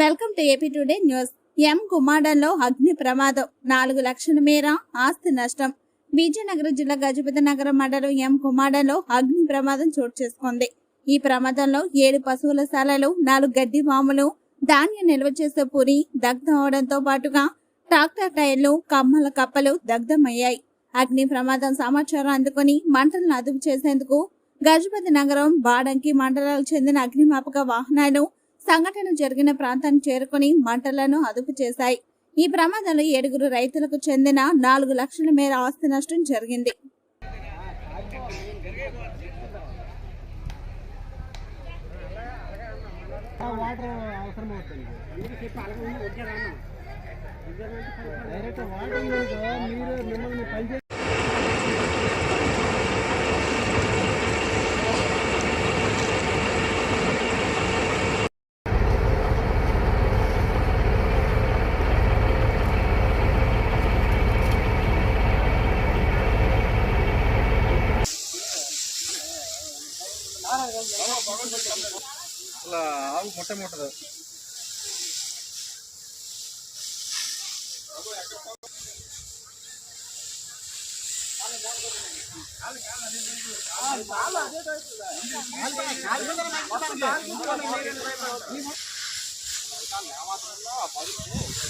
Welcome to AP today news. ఎం కుమాడంలో అగ్ని ప్రమాదం. నాలుగు లక్షల మేర ఆస్తి నష్టం. విజయనగరం జిల్లా గజపతి నగరం మండలం ఎం కుమాడంలో అగ్ని ప్రమాదం చోటు చేసుకుంది. ఈ ప్రమాదంలో ఏడు పశువుల శాలలు నాలుగు గడ్డి వాములు ధాన్యం నిల్వ చేసే పురి దగ్ధం అవడంతో పాటుగా ట్రాక్టర్ టైర్లు కమ్మల కప్పలు దగ్ధమయ్యాయి. అగ్ని ప్రమాదం సమాచారం అందుకుని మంటలను అదుపు చేసేందుకు గజపతి నగరం బాడంకి మండలాలకు చెందిన అగ్నిమాపక వాహనాలు సంఘటన జరిగిన ప్రాంతాన్ని చేరుకుని మంటలను అదుపు చేశాయి. ఈ ప్రమాదంలో ఏడుగురు రైతులకు చెందిన నాలుగు లక్షల మేర ఆస్తి నష్టం జరిగింది. వాటర్ ಅಲ್ಲ ಹಾವು ಮೊಟ್ಟೆ ಮೊಟ್ಟದ ಯಾವ ಮಾತ್ರ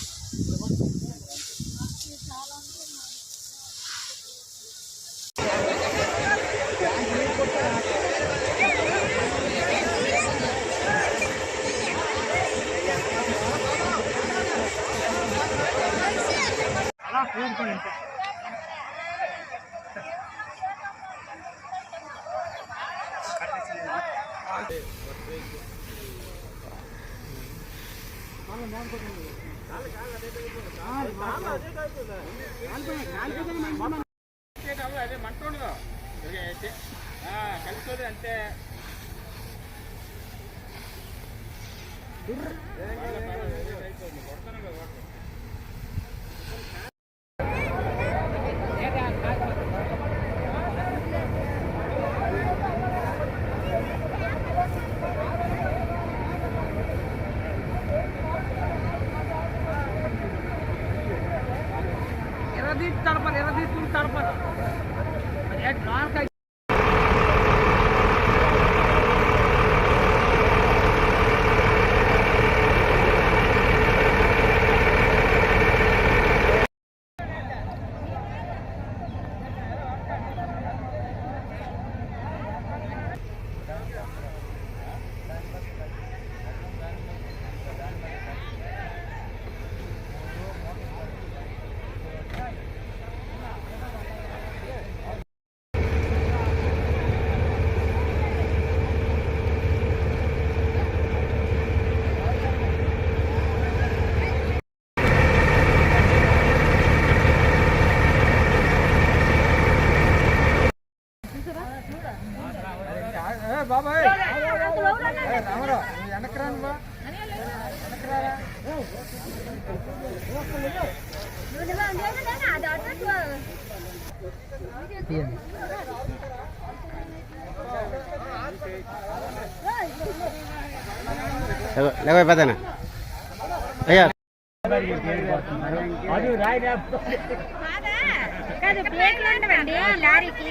మిమ్మల్ని పనిచే అసలు ఆవు ముట్ట ముట్టదు అదే మంట ఉండదు కలిసి అంతే ఎర్రదీసి తడపాలి ఎర్రదీసి తడపాలి బాబాయ్. రామరా వెనక్కి రాను బా అయ్యా. కాదు ప్లేట్లు ఉండవండి లారీకి.